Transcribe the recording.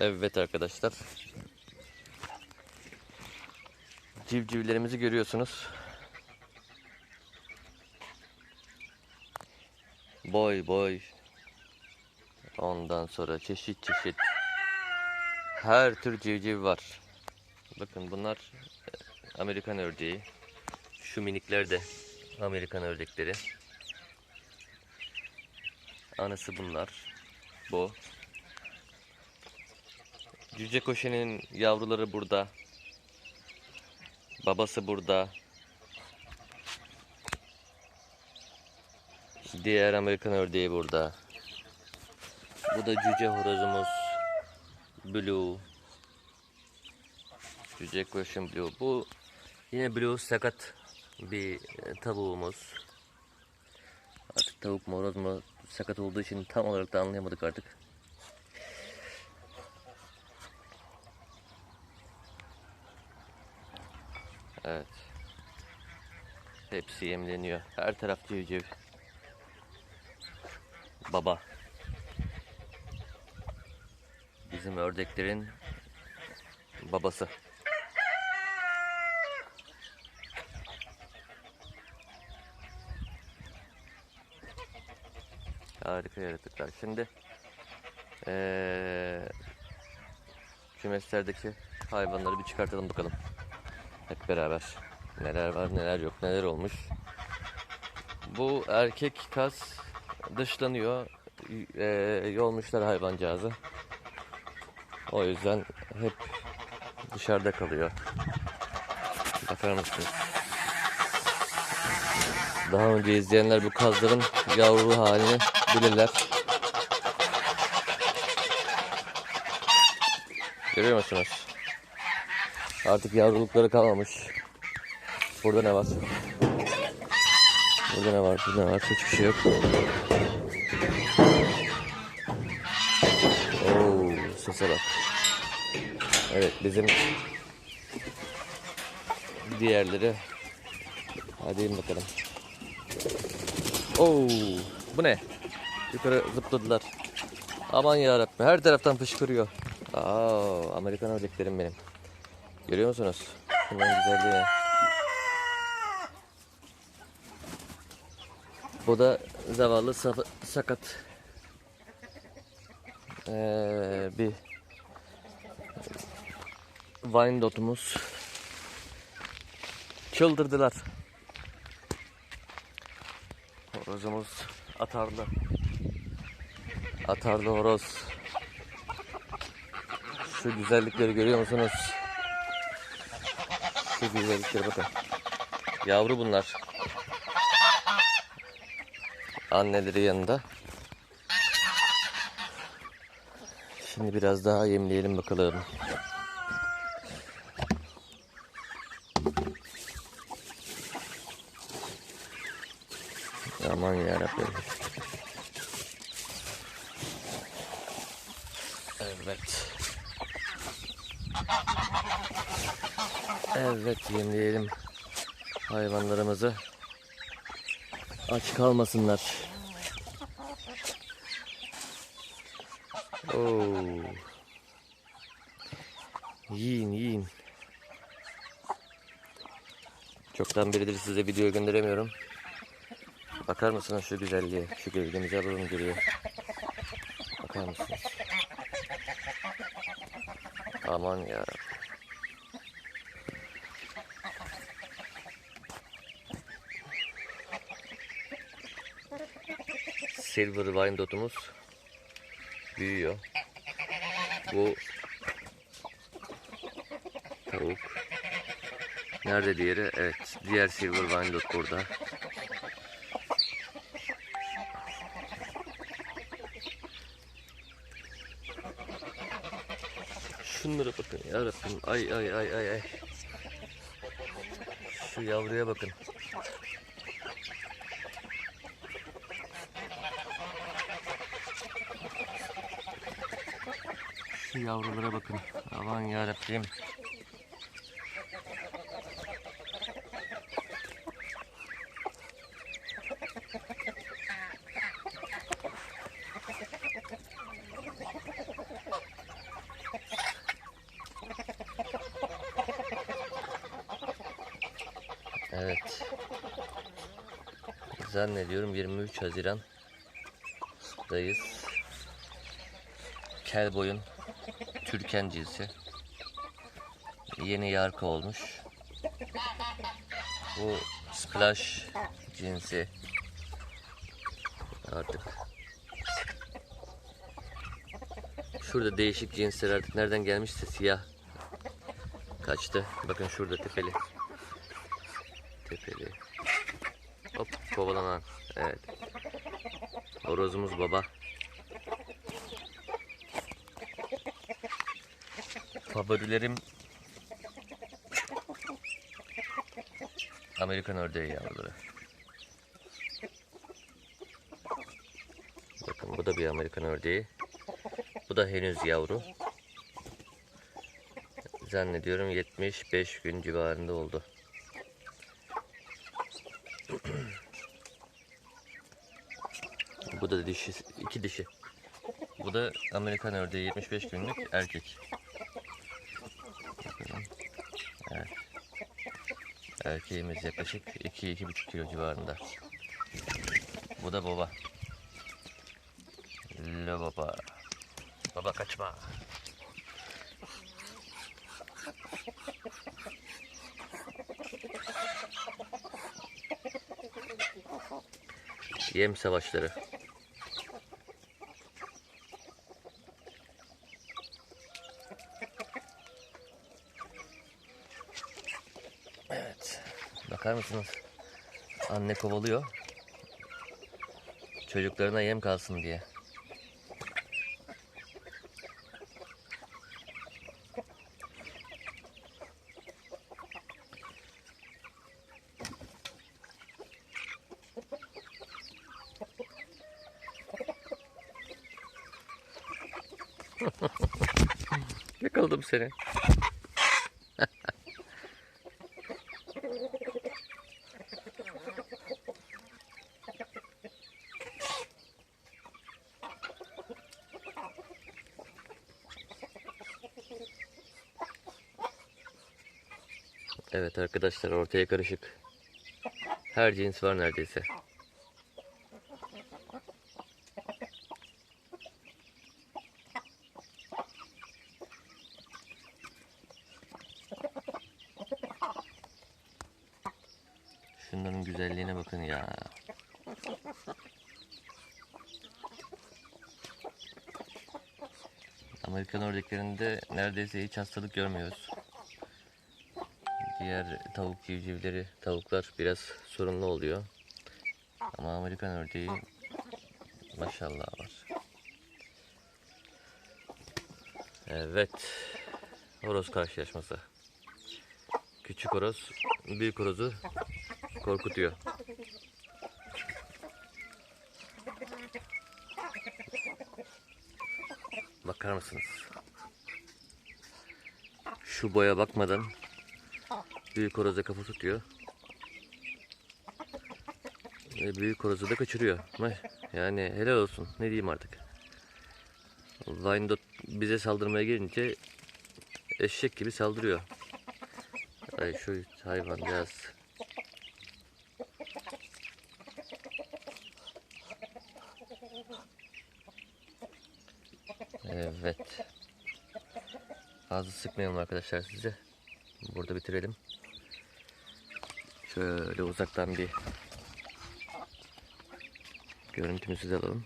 Evet arkadaşlar. Civcivlerimizi görüyorsunuz. Boy boy. Ondan sonra çeşit çeşit. Her tür civciv var. Bakın bunlar e, Amerikan ördeği. Şu minikler de Amerikan ördekleri. Anısı bunlar. Bu. Cüce koşenin yavruları burada. Babası burada. Diğer Amerikan ördeği burada. Bu da cüce horozumuz. Blue. Cüce koşun Blue. Bu yine Blue sakat bir e, tavuğumuz. Artık tavuk mu horoz mu sakat olduğu için tam olarak da anlayamadık artık. Evet. Hepsi yemleniyor. Her taraf civciv. Baba. Bizim ördeklerin babası. Harika yaratıklar. Şimdi eee kümeslerdeki hayvanları bir çıkartalım bakalım. Hep beraber. Neler var neler yok neler olmuş. Bu erkek kas dışlanıyor. Eee yolmuşlar hayvancağızı. O yüzden hep dışarıda kalıyor. Bakar mısınız? Daha önce izleyenler bu kazların yavru halini bilirler. Görüyor musunuz? Artık yavrulukları kalmamış. Burada ne var? Burada ne var? Burada ne var? Hiçbir şey yok. Oo, sese bak. Evet bizim diğerleri hadi in bakalım. Oo, bu ne? Yukarı zıpladılar. Aman yarabbim her taraftan fışkırıyor. Aa, Amerikan ördeklerim benim. Görüyor musunuz? Bunların güzelliği. Bu da zavallı sa- sakat ee, bir Wyandott'umuz. Çıldırdılar. Horozumuz atarlı. Atarlı horoz. Şu güzellikleri görüyor musunuz? Şu güzelliklere bakın. Yavru bunlar. Anneleri yanında. Şimdi biraz daha yemleyelim bakalım. Aman yarabbim. Evet. Evet yemleyelim hayvanlarımızı. Aç kalmasınlar. Oo. Yiyin yiyin. Çoktan beridir size video gönderemiyorum. Bakar mısınız şu güzelliğe? Şu gölgemizi alalım geriye. Bakar mısınız? Aman ya. Silver Wyandott'umuz büyüyor. Bu tavuk. Nerede diğeri? Evet, diğer Silver Wyandotte burada. Şunlara bakın ya Rabbim. Ay ay ay ay ay. Şu yavruya bakın. şu yavrulara bakın. Aman yarabbim. Evet. Zannediyorum 23 Haziran dayız. Kelboy'un Türken cinsi. Yeni yarka olmuş. Bu splash cinsi. Artık. Şurada değişik cinsler artık nereden gelmişse siyah. Kaçtı. Bakın şurada tepeli. Tepeli. Hop kovalanan. Evet. Horozumuz baba. Favorilerim Amerikan ördeği yavruları. Bakın bu da bir Amerikan ördeği. Bu da henüz yavru. Zannediyorum 75 gün civarında oldu. Bu da dişi, iki dişi. Bu da Amerikan ördeği 75 günlük erkek. Bakalım. Evet. Erkeğimiz yaklaşık 2-2,5 kilo civarında. Bu da baba. Lo baba. Baba kaçma. Yem savaşları. Bakar mısınız? Anne kovalıyor. Çocuklarına yem kalsın diye. Yakaladım seni. Evet arkadaşlar ortaya karışık. Her cins var neredeyse. Şunların güzelliğine bakın ya. Amerikan ördeklerinde neredeyse hiç hastalık görmüyoruz. Diğer tavuk civcivleri, tavuklar biraz sorunlu oluyor. Ama Amerikan ördeği maşallah var. Evet. Horoz karşılaşması. Küçük horoz büyük horozu korkutuyor. Bakar mısınız? Şu boya bakmadan büyük horoza kafa tutuyor. Ve büyük horozu da kaçırıyor. Yani helal olsun. Ne diyeyim artık. Wyandotte bize saldırmaya gelince eşek gibi saldırıyor. Ay şu hayvan biraz. Evet. Fazla sıkmayalım arkadaşlar size. Burada bitirelim. Şöyle uzaktan bir görüntümüzü de alalım.